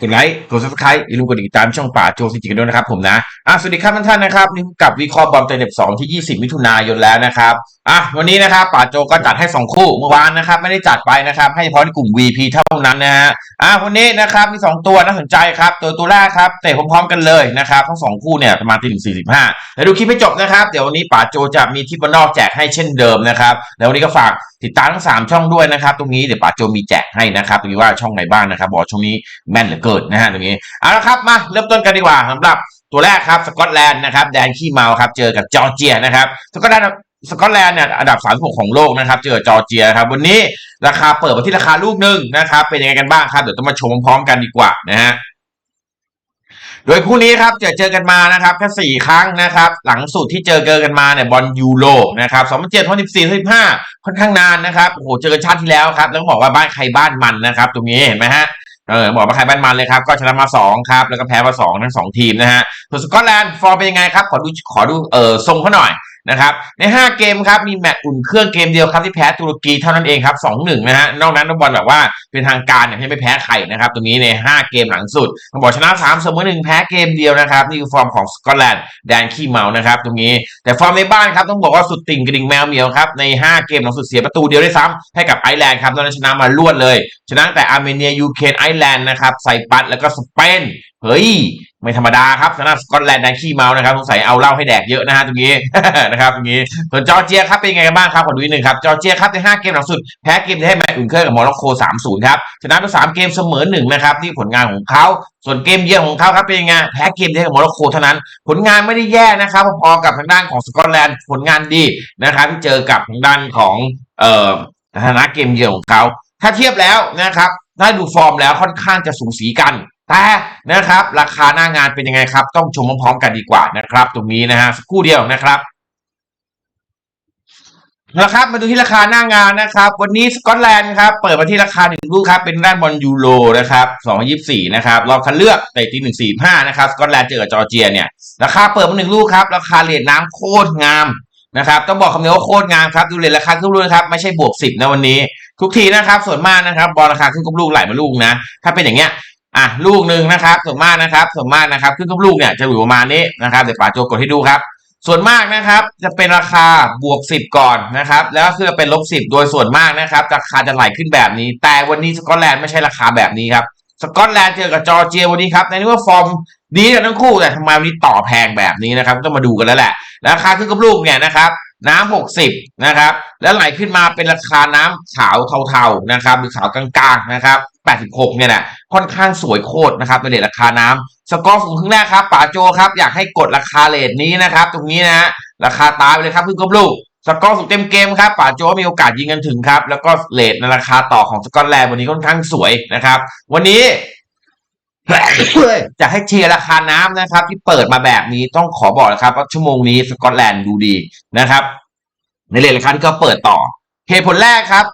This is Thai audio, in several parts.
กดไลค์กดซับสไครต์อย่าลืมกดติดตามช่องป่าโจซิจิกันด้วยนะครับผมนะอะสวัสดีครับท่านๆนนะครับนี่กับวิเคราะห์บอลเตเน็บสองที่ 20 มิถุนายนแล้วนะครับอะวันนี้นะครับป่าโจก็จัดให้ 2 คู่เมื่อวานนะครับไม่ได้จัดไปนะครับให้เฉพาะในกลุ่ม VP เท่านั้นนะฮะอะวันนี้นะครับมี 2 ตัวน่าสนใจครับตัวตัวแรกครับเตะพร้อมๆกันเลยนะครับทั้งสองคู่เนี่ยประมาณตีหนึ่งสี่สิบห้าแล้วดูคลิปให้จบนะครับเดี๋ยววันนี้ป่าโจจะมีทิปบนอกแจกให้เช่นเดิมนะครับแล้ววันนี้ก็ฝากติดตามทั้งสามช่องด้วยนะครับตรงนี้เดี๋ยวป่าโจมีแจกให้นะครับตรงนี้ว่าช่องไหนบ้างนะครับบอกช่องนี้แม่นเหลือเกินนะฮะตรงนี้เอาละครับมาเริ่มต้นกันดีกว่าสำหรับตัวแรกครับสกอตแลนด์นะครับแดนขี้เมาครับเจอกับจอร์เจียนะครับสกอตแลนด์สกอตแลนด์เนี่ยอันดับ 36 ของโลกนะครับ เจอจอร์เจียครับวันนี้ราคาเปิดมาที่ราคาลูกหนึ่งนะครับ เป็นยังไงกันบ้างครับ เดี๋ยวต้องมาชมพร้อมกันดีกว่านะฮะโดยคู่นี้ครับจอเจอกันมานะครับแค่สี่ครั้งนะครับ หลังสุดที่เจอเจอกันมาเนี่ยบอลยูโรนะครับ2007 2014 2015ค่อนข้างนานนะครับโอ้โหเจอกันชาติที่แล้วครับ แล้วบอกว่าบ้านใครบ้านมันนะครับ ตรงนี้เห็นไหมฮะ เออบอกมาใครบ้านมันเลยครับ ก็ชนะมาสองครับ แล้วก็แพ้มาสองทั้งสองทีมนะฮะส่วนสกอตแลนด์ฟอร์มเป็นยังไงครับ ขอดูขอดูเออทรงเขาหน่อย นะครับใน 5 เกมครับมีแมตช์อุ่นเครื่องเกมเดียวครับที่แพ้ตุรกีเท่านั้นเองครับ2-1นะฮะนอกนั้นนักบอลแบบว่าเป็นทางการเนี่ยไม่แพ้ใครนะครับตรงนี้ใน 5 เกมหลังสุดต้องบอกชนะ3เสมอ1แพ้เกมเดียวนะครับนี่คือฟอร์มของสกอตแลนด์แดนขี้เมานะครับตรงนี้แต่ฟอร์มในบ้านครับต้องบอกว่าสุดติ่งกระดิ่งแมวเหมียวครับใน 5 เกมหลังสุดเสียประตูเดียวได้ซ้ำให้กับไอร์แลนด์ครับตอนนั้นชนะมารวดเลย ชนะแต่อาร์เมเนียยูเครนไอร์แลนด์นะครับไซปัสแล้วก็สเปนเฮ้ย ไม่ธรรมดาครับสำหรับสกอตแลนด์แดนขี้เมานะครับสงสัยเอาเหล้าให้แดกเยอะนะฮะตรงนี้นะครับตรงนี้ส่วนจอร์เจียครับเป็นไงกันบ้างครับขอดูนิดนึงครับจอร์เจียครับใน5เกมหลังสุดแพ้เกมที่ให้แมตช์อุ่นเครื่องกับโมร็อกโก3-0ครับชนะไป3เกมเสมอ1นะครับนี่ผลงานของเขาส่วนเกมเยือนของเขาครับเป็นยังไงแพ้เกมที่ให้กับโมร็อกโกเท่านั้น ผลงานไม่ได้แย่นะครับพอๆกับทางด้านของสกอตแลนด์ผลงานดีนะครับที่เจอกับทางด้านของเอ่อชนะเกมเยือนของเขาถ้าเทียบแล้วนะครับถ้าดูฟอร์มแล้วค่อนข้างจะสูสีกัน แต่นะครับราคาหน้างานเป็นยังไงครับ ต้องชมพร้อมๆกันดีกว่านะครับ ตรงนี้นะฮะสักครู่เดียวนะครับนะครับมาดูที่ราคาหน้างานนะครับ วันนี้สกอตแลนด์ครับเปิดมาที่ราคาหนึ่งลูกครับเป็นด้านบอลยูโรนะครับ2024นะครับรอบคัดเลือกเตะที่145นะครับสกอตแลนด์เจอกับจอร์เจียเนี่ยราคาเปิดมาหนึ่งลูกครับราคาเหรียญน้ำโคตรงามนะครับต้องบอกคำนี้ว่าโคตรงามครับดูเลยราคาขึ้นลูกนะครับไม่ใช่บวกสิบนะวันนี้ ทุกทีนะครับส่วนมากนะครับบอลราคาขึ้นกับลูกไหลมาลูกนะ ถ้าเป็นอย่างเงี้ย อะลูกหนึ่งนะครับส่วนมากนะครับส่วนมากนะครับขึ้นกับลูกเนี่ยจะอยู่ประมาณนี้นะครับเดี๋ยวป๋าโจกดให้ดูครับ ส่วนมากนะครับจะเป็นราคาบวกสิบก่อนนะครับ แล้วคือเป็นลบสิบโดยส่วนมากนะครับราคาจะไหลขึ้นแบบนี้ แต่วันนี้สกอตแลนด์ไม่ใช่ราคาแบบนี้ครับสกอตแลนด์เจอกับจอร์เจียวันนี้ครับในนี้ว่าฟอร์มดีกันทั้งคู่แต่ทำไมวันนี้ต่อแพงแบบนี้นะครับต้องมาดูกันแล้วแหละราคาขึ้นกับลูกเนี่ยนะครับ น้ำหกสิบนะครับ แล้วไหลขึ้นมาเป็นราคาน้ำขาวเทาๆนะครับหรือขาวกลางๆนะครับแปดสิบหกเนี่ยแหละค่อนข้างสวยโคตรนะครับในเรทราคาน้ำสกอร์สูงครึ่งแรกครับป๋าโจครับ อยากให้กดราคาเลทนี้นะครับ ตรงนี้นะราคาตามไปเลยครับขึ้นกบลูกสกอร์สูงเต็มเกมครับป๋าโจมีโอกาสยิงกันถึงครับ แล้วก็เลทในราคาต่อของสกอตแลนด์วันนี้ค่อนข้างสวยนะครับ วันนี้ จะให้เชียร์ราคาน้ำนะครับ ที่เปิดมาแบบนี้ต้องขอบอกนะครับว่าชั่วโมงนี้สกอตแลนด์ดูดีนะครับ ในเลทราคาที่เขาเปิดต่อเหตุผลแรกครับ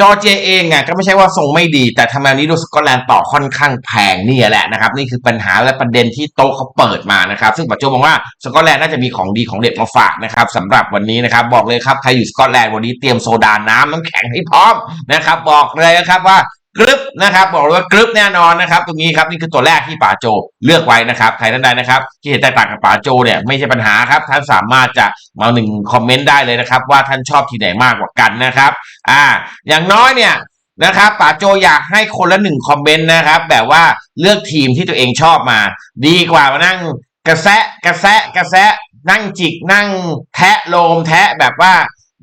จอเจเองอะก็ไม่ใช่ว่าทรงไม่ดี แต่ทำไมวันนี้ดูสกอตแลนด์ต่อค่อนข้างแพงนี่แหละนะครับ นี่คือปัญหาและประเด็นที่โต๊ะเขาเปิดมานะครับ ซึ่งปัจจุบันมองว่าสกอตแลนด์น่าจะมีของดีของเด็ดมาฝากนะครับสำหรับวันนี้นะครับ บอกเลยครับใครอยู่สกอตแลนด์วันนี้เตรียมโซดาน้ำน้ำแข็งให้พร้อมนะครับ บอกเลยนะครับว่า กรึบนะครับ บอกเลยว่ากรึบแน่นอนนะครับ ตรงนี้ครับนี่คือตัวแรกที่ป๋าโจเลือกไว้นะครับใครท่านใดนะครับ ที่เห็นแตกต่างกับป๋าโจเนี่ยไม่ใช่ปัญหาครับ ท่านสามารถจะมาหนึ่งคอมเมนต์ได้เลยนะครับ ว่าท่านชอบทีไหนมากกว่ากันนะครับ อ่า อย่างน้อยเนี่ยนะครับป๋าโจอยากให้คนละหนึ่งคอมเมนต์นะครับ แบบว่าเลือกทีมที่ตัวเองชอบมา ดีกว่ามานั่งกระแซะกระแซะกระแซะนั่งจิกนั่งแทะโลมแทะแบบว่า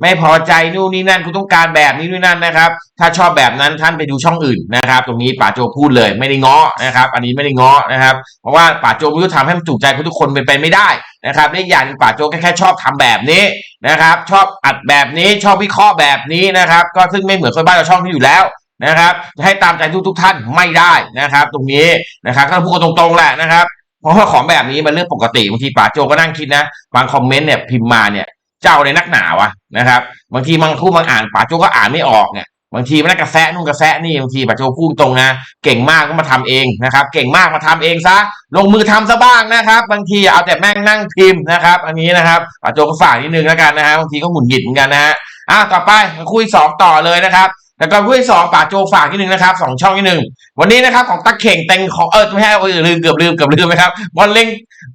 ไม่พอใจนู่นนี่นั่นคุณต้องการแบบนี้นู่นนั่นนะครับ ถ้าชอบแบบนั้นท่านไปดูช่องอื่นนะครับ ตรงนี้ป๋าโจพูดเลยไม่ได้ง้อนะครับ อันนี้ไม่ได้ง้อนะครับ เพราะว่าป๋าโจไม่รู้ทำให้มันถูกใจทุกคนเป็นไปไม่ได้นะครับและอีกอย่างป๋าโจก็แค่ชอบทำแบบนี้นะครับ ชอบอัดแบบนี้ชอบวิเคราะห์แบบนี้นะครับ ก็ซึ่งไม่เหมือนคนบ้านเราช่องที่อยู่แล้วนะครับจะให้ตามใจทุกทุกๆท่านไม่ได้นะครับ ตรงนี้นะครับก็พูดกันตรงๆแหละนะครับ เพราะว่าของแบบนี้มันเรื่องปกติบางทีป๋าโจก็นั่งคิดนะบางคอมเมนต์เนี่ยพิมพ์มาเนี่ย เจ้าในนักหนาวะนะครับ บางทีบางคู่บางอ่านป๋าโจก็อ่านไม่ออกเนี่ยบางทีมันกระแซะนู่นกระแซะนี่บางทีป๋าโจพูดตรงนะเก่งมากก็มาทำเองนะครับ เก่งมากมาทำเองซะลงมือทำซะบ้างนะครับ บางทีเอาแต่แม่งนั่งพิมพ์นะครับ อันนี้นะครับป๋าโจก็ฝากนิดนึงแล้วกันนะฮะบางทีก็หงุดหงิดเหมือนกันนะฮะอะต่อไปคุยสองต่อเลยนะครับ แต่ก่อนคู่ที่สองป่าโจฝากนิดนึงนะครับสองช่องนิดนึงวันนี้นะครับของตะเข่งเต็งของเออไม่ใช่เออลืมเกือบลืมเกือบลืมไหมครับบอลเล็ง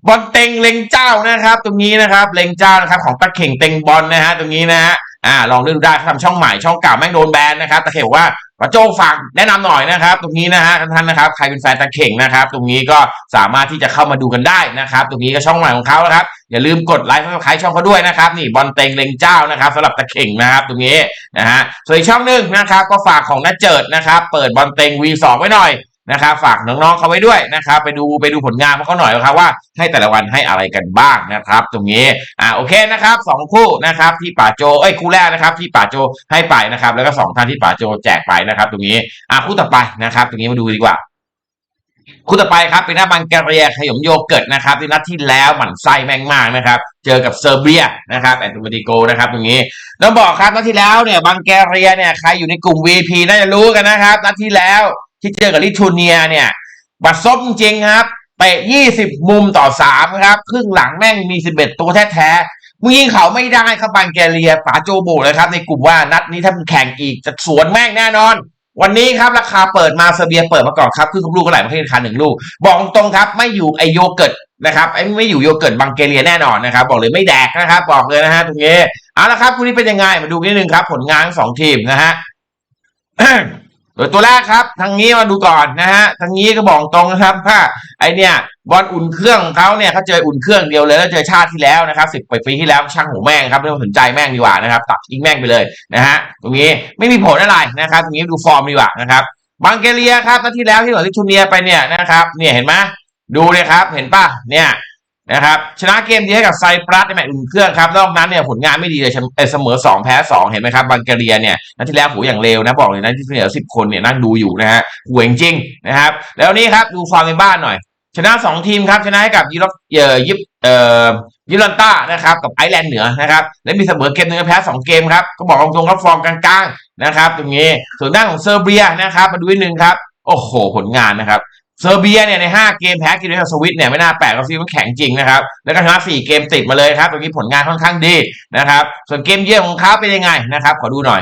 บอลเต็งเล็งเจ้านะครับ ตรงนี้นะครับเล็งเจ้านะครับของตะเข่งเต็งบอลนะฮะตรงนี้นะฮะอ่าลองเลือกดูได้ทำช่องใหม่ช่องเก่าแม่งโดนแบนนะครับตะเข่งว่า ป่าโจฝากแนะนำหน่อยนะครับ ตรงนี้นะฮะท่านนะครับ ใครเป็นแฟนตะเข่งนะครับ ตรงนี้ก็สามารถที่จะเข้ามาดูกันได้นะครับ ตรงนี้ก็ช่องใหม่ของเขานะครับ อย่าลืมกดไลค์ใครช่องเขาด้วยนะครับ นี่บอลเต็งเล็งเจ้านะครับสำหรับตะเข่งนะครับ ตรงนี้นะฮะส่วนอีกช่องหนึ่งนะครับ ก็ฝากของนัดเจิดนะครับ เปิดบอลเต็ง V2 ไว้หน่อย นะครับฝากน้องๆเขาไว้ด้วยนะครับไปดูไปดูผลงานของเขาหน่อยนะครับว่าให้แต่ละวันให้อะไรกันบ้างนะครับ ตรงนี้อ่าโอเคนะครับสองคู่นะครับที่ป่าโจเอ้ยคู่แรกนะครับ ที่ป่าโจให้ไปนะครับ แล้วก็สองท่านที่ป่าโจแจกไปนะครับ ตรงนี้อ่าคู่ต่อไปนะครับ ตรงนี้มาดูดีกว่าคู่ต่อไปครับเป็นหน้าบังแกเรียขยมโยเกิร์ตนะครับที่นัดที่แล้วหมั่นไส้แม่งมากนะครับ เจอกับเซอร์เบียนะครับแอนโตมาติโกนะครับตรงนี้แล้วบอกครับนัดที่แล้วเนี่ยบังแกเรียเนี่ยใครอยู่ในกลุ่ม VP น่าจะรู้กันนะครับนัดที่แล้ว ที่เจอกับลิทัวเนียเนี่ย บัตรซบจริงครับเตะ20มุมต่อ3ครับ ครึ่งหลังแม่งมี11ตัวแท้ๆมึงยิงเขาไม่ได้ครับบังแกเรียป๋าโจโบเลยครับ ในกลุ่มว่านัดนี้ถ้ามึงแข่งอีกจะสวนแม่งแน่นอน วันนี้ครับราคาเปิดมาเซเบียเปิดมาก่อนครับครึ่งลูกก็หลมาที่ราคาหนึ่งลูก บอกตรงครับ ไม่อยู่ไอโยเกิร์ตนะครับไอไม่อยู่โยเกิร์ตบังเกเรียแน่นอนนะครับ บอกเลยไม่แดกนะครับบอกเลยนะฮะตรงนี้เอาละครับคู่นี้เป็นยังไงมาดูนิดนึงครับ ผลงานทั้งสองทีมนะฮะ ดยตัวแรกครับทางนี้มาดูก่อนนะฮะทางนี้ก็บอกตรงนะครับถ้าไอเนี่ยบอลอุ่นเครื่องของเขาเนี่ยเขาเจออุ่นเครื่องเดียวเลยแล้วเจอชาติที่แล้วนะครับสิบปีที่แล้วช่างหัวแม่งครับไม่ต้องสนใจแม่งดีกว่านะครับตัดทิ้งแม่งไปเลยนะฮะตรงนี้ไม่มีผลอะไรนะครับตรงนี้ดูฟอร์มดีกว่านะครับบังเกเรียครับนัดที่แล้วที่เหลือลิทูเนียไปเนี่ยนะครับเนี่ยเห็นไหมดูเลยครับเห็นป่ะเนี่ย นะครับชนะเกมดีให้กับไซปรัสในแมตช์อุ่นเครื่องครับนอกนั้นเนี่ยผลงานไม่ดีเลยเสมอสองแพ้สองเห็นไหมครับบังเกเรียเนี่ยนัดที่แล้วโหอย่างเร็วนะบอกเลยนะที่เหลือสิบคนเนี่ยนั่งดูอยู่นะฮะห่วยจริงๆนะครับแล้วนี่ครับดูความในบ้านหน่อย ชนะสองทีมครับชนะให้กับยิปเอ่อยิปเอ่อยิปลันต้านะครับกับไอร์แลนด์เหนือนะครับและมีเสมอเกมหนึ่งแพ้สองเกมครับก็บอกตรงๆครับฟอร์มกลางๆนะครับตรงนี้ส่วนด้านของเซอร์เบียนะครับมาดูนิดนึงครับโอ้โห ผลงานนะครับ เซอร์เบียเนี่ยใน 5 เกมแพ้กินด้วยกับสวิตเนี่ยไม่น่าแปลกก็ซีมันแข็งจริงนะครับ แล้วก็ชนะ 4 เกมติดมาเลยครับตรงนี้ผลงานค่อนข้างดีนะครับ ส่วนเกมเยือนของเขาเป็นยังไงนะครับ ขอดูหน่อย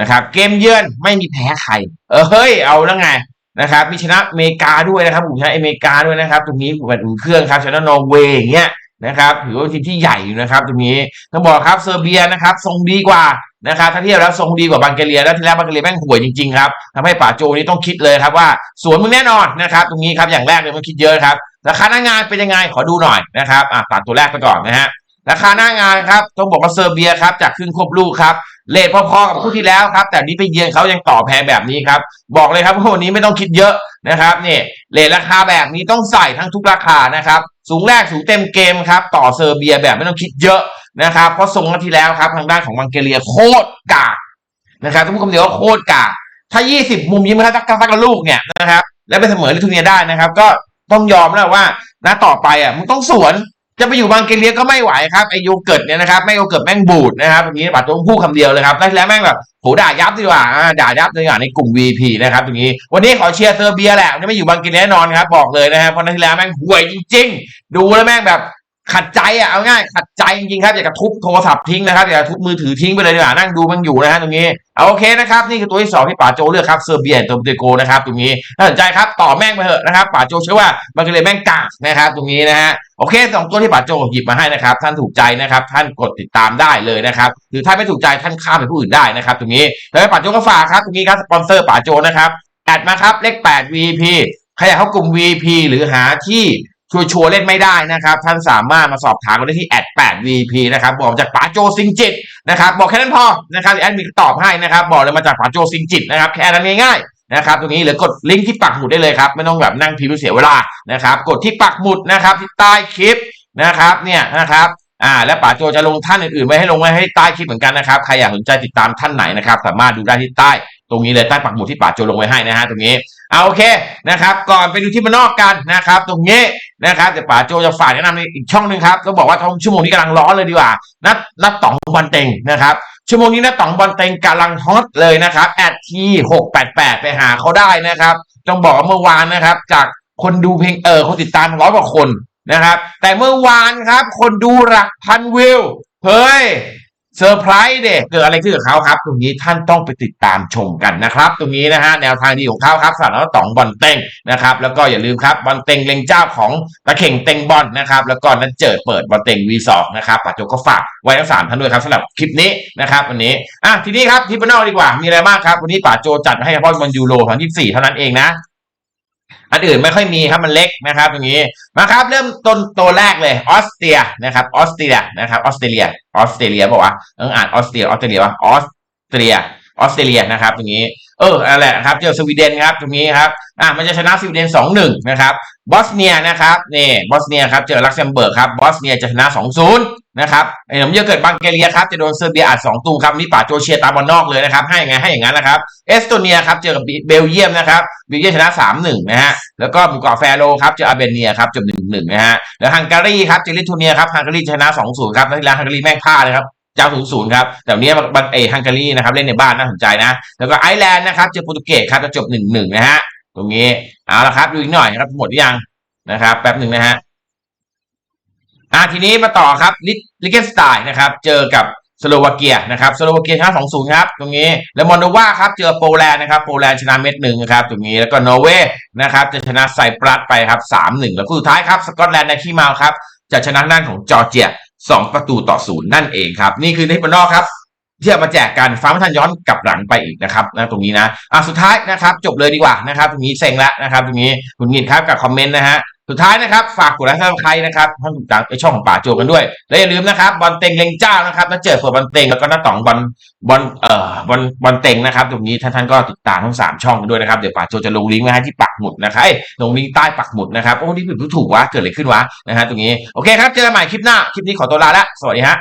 นะครับ เกมเยือนไม่มีแพ้ใคร เออเฮ้ยเอาแล้วไงนะครับมีชนะอเมริกาด้วยนะครับผมชนะอเมริกาด้วยนะครับ ตรงนี้แบบอุ่นเครื่องครับชนะนอร์เวย์อย่างเงี้ยนะครับถือว่าทีมที่ใหญ่อยู่นะครับตรงนี้ต้องบอกครับเซอร์เบียนะครับทรงดีกว่า นะครับถ้าเทียบแล้วทรงดีกว่าบังเกเรียแล้วที่แล้วบังเกเรียแม่งห่วยจริงๆครับทำให้ป่าโจนี่ต้องคิดเลยครับว่าสวนมึงแน่นอนนะครับตรงนี้ครับอย่างแรกเลยมันคิดเยอะครับราคาหน้างานเป็นยังไงขอดูหน่อยนะครับอะตัดตัวแรกไปก่อนนะฮะราคาหน้างานครับต้องบอกว่าเซอร์เบียครับจากครึ่งควบลูกครับเลทพอๆกับคู่ที่แล้วครับ แต่นี้ไปเยือนเขายังต่อแพ้แบบนี้ครับ บอกเลยครับว่าวันนี้ไม่ต้องคิดเยอะนะครับนี่เลทราคาแบบนี้ต้องใส่ทั้งทุกราคานะครับ สูงแรกสูงเต็มเกมครับ ต่อเซอร์เบียแบบไม่ต้องคิดเยอะ นะครับเพราะทรงนัดที่แล้วครับ ทางด้านของบังเกเรียโคตรกากนะครับต้องพูดคำเดียวว่าโคตรกากถ้า 20 มุมยิงมาทักทักลูกเนี่ยนะครับ แล้วไปเสมอลิทูเนียได้นะครับ ก็ต้องยอมแล้วว่าณต่อไปอะมึงต้องสวนจะไปอยู่บางเกเลียก็ไม่ไหวครับไอโยเกิร์ตเนี่ยนะครับไม่โยเกิร์ตแม่งบูดนะครับตรงนี้บัตรต้องพูดคำเดียวเลยครับแล้วแม่งแบบโหด่ายับดีกว่าด่ายับดีกว่าในกลุ่ม VP นะครับตรงนี้วันนี้ขอเชียร์เซอร์เบียแหละไม่อยู่บางเกเลียแน่นอนครับบอกเลยนะครับเพราะนัดที่แล้วแม่งห่วยจริง ๆ ดูแล้วแม่งแบบ ขัดใจอะเอาง่ายขัดใจจริงๆครับอยากจะทุบโทรศัพท์ทิ้งนะครับอยากจะทุบมือถือทิ้งไปเลยดีกว่านั่งดูมันอยู่นะฮะตรงนี้เอาโอเคนะครับนี่คือตัวที่สองที่ป่าโจเลือกครับเซอร์เบียตัวเตโกนะครับตรงนี้น่าสนใจครับต่อแม่งไปเถอะนะครับป่าโจเชื่อว่าบางเกเลยแม่งกากนะครับตรงนี้นะฮะโอเคสองตัวที่ป่าโจหยิบมาให้นะครับ ท่านถูกใจนะครับ ท่านกดติดตามได้เลยนะครับหรือถ้าไม่ถูกใจท่านข้ามไปผู้อื่นได้นะครับ ตรงนี้แล้วป่าโจก็ฝากครับตรงนี้ครับสปอนเซอร์ป่าโจนะครับแอดมาครับเลข8 VP ใครอยากเข้ากลุ่ม VP หรือหาที่ ชัวชัวร์เล่นไม่ได้นะครับ ท่านสามารถมาสอบถามกันได้ที่แอด8 VP นะครับ บอกจากป่าโจซิงจิตนะครับ บอกแค่นั้นพอนะครับแอดมินตอบให้นะครับ บอกเลยมาจากป่าโจซิงจิตนะครับ แค่นั้นง่ายๆนะครับ ตรงนี้หรือกดลิงก์ที่ปักหมุดได้เลยครับ ไม่ต้องแบบนั่งพิมพ์เสียเวลานะครับ กดที่ปักหมุดนะครับที่ใต้คลิปนะครับ เนี่ยนะครับอ่าและป๋าโจจะลงท่านอื่นๆไว้ให้ลงไว้ให้ใต้คลิปเหมือนกันนะครับใครอยากสนใจติดตามท่านไหนนะครับ สามารถดูได้ที่ใต้ ตรงนี้เลยใต้ปักหมุดที่ป๋าโจลงไว้ให้นะฮะตรงนี้ เอาโอเคนะครับ ก่อนไปดูที่มานนอกกันนะครับ ตรงนี้นะครับเดี๋ยวป๋าโจจะฝากแนะนำในอีกช่องหนึ่งครับก็บอกว่าทองชั่วโมงนี้กำลังร้อนเลยดีกว่านัดนัดต่องบันเต็งนะครับชั่วโมงนี้นะต๋องบอลเต็งกำลังฮอตเลยนะครับแอดทีหกแปดแปดไปหาเขาได้นะครับต้องบอกว่าเมื่อวานนะครับ จากคนดูเพลงเออคนติดตามร้อยกว่าคนนะครับ แต่เมื่อวานครับ คนดูหลักพันวิวเฮ้ย เซอร์ไพรส์เด็กเกิดอะไรขึ้นกับเขาครับ ตรงนี้ท่านต้องไปติดตามชมกันนะครับ ตรงนี้นะฮะแนวทางดีของเขาครับสารวัตรต๋องบอลเต็งนะครับ แล้วก็อย่าลืมครับบอลเต็งเล็งเจ้าของตะเข่งเต็งบอลนะครับ แล้วก็นั้นเจิดเปิดบอลเต็ง V2 นะครับปัจจุก็ฝากไว้ทั้งสามท่านด้วยครับสำหรับคลิปนี้นะครับวันนี้อะทีนี้ครับทิปเปิลดีกว่ามีอะไรบ้างครับ วันนี้ป่าโจจัดให้เฉพาะบอลยูโร2024 เท่านั้นเองนะ อันอื่นไม่ค่อยมีครับมันเล็กนะครับอย่างนี้มาครับ เริ่มต้นตัวแรกเลยออสเตรียนะครับออสเตรียนะครับออสเตรเลียออสเตรเลียบอกว่าเอออ่านออสเตรียออสเตรเลียวะออสเตรียออสเตรเลียนะครับอย่างนี้ เอออะไรครับ เจอสวีเดนครับตรงนี้ครับอะมันจะชนะสวีเดนสอหนึ่งนะครับบอสเนียนะครับนี่บอสเนียครับเจอลักเซมเบิร์กครับบอสเนียจะชนะสอศูนย์นะครับไอ้หนุ่มจะเกิดบังเกเรียครับจะโดนเซอร์เบียอัดสองตูครับนี่ป่าโจเชียตามบอลนอกเลยนะครับให้ยังไงให้อย่างนั้นนะครับเอสโตเนียครับเจอกับเบลเยียมนะครับเบลเยียมชนะสาหนึ่งนะฮะแล้วก็หมู่เกาะแฟโรครับเจออาร์เบเนียครับจบหนึ่งหนึ่งนะฮะแล้วฮังการีครับเจอลิทัวเนียครับฮังการีชนะสอศูนย์ครับนักกีฬาฮังการีแม่งพลาดเลยครับ เจ้าศูนย์ศูนย์ครับแต่วันนี้บังเอฮังการีนะครับเล่นในบ้านน่าสนใจนะ แล้วก็ไอร์แลนด์นะครับเจอโปรตุเกสครับจะจบหนึ่งหนึ่งนะฮะตรงนี้เอาละครับดูอีกหน่อยครับหมดหรือยังนะครับแป๊บหนึ่งนะฮะอ่าทีนี้มาต่อครับลิลิเกนสไตน์นะครับ เจอกับสโลวาเกียนะครับสโลวาเกียชนะสองศูนย์ครับตรงนี้ แล้วมอนโดวาครับเจอโปแลนด์นะครับโปแลนด์ชนะเม็ดหนึ่งครับตรงนี้แล้วก็นอร์เวย์นะครับจะชนะไซปรัสไปครับสามหนึ่งแล้วคู่สุดท้ายครับสกอตแลนด์ในขี้เมาครับจะชนะด้านของจอร์เจีย สองประตูต่อศูนย์นั่นเองครับ นี่คือในบอลนอกครับที่เอามาแจกกันฟ้าไม่ทันย้อนกลับหลังไปอีกนะครับนะตรงนี้นะอะสุดท้ายนะครับ จบเลยดีกว่านะครับตรงนี้เซ็งแล้วนะครับตรงนี้คุณงินครับกับคอมเมนต์นะฮะ สุดท้ายนะครับ ฝากกดไลค์ให้ใครนะครับท่านติดตามไอช่องของป่าโจกันด้วย และอย่าลืมนะครับบอลเต็งเล็งเจ้านะครับนัดเจอเปิดบอลเต็งแล้วก็น้าต๋องบอลบอลเอ่อบอลบอลเต็งนะครับ ตรงนี้ท่านท่านก็ติดตามทั้งสามช่องกันด้วยนะครับเดี๋ยวป่าโจจะลงลิงก์ไว้ให้ที่ปักหมุดนะครับเอ้ลงลิงก์ใต้ปักหมุดนะครับโอ้นี่ผิดถูกวะเกิดอะไรขึ้นวะนะฮะตรงนี้โอเคครับเจอกันใหม่คลิปหน้าคลิปนี้ขอตัวลาละสวัสดีฮะ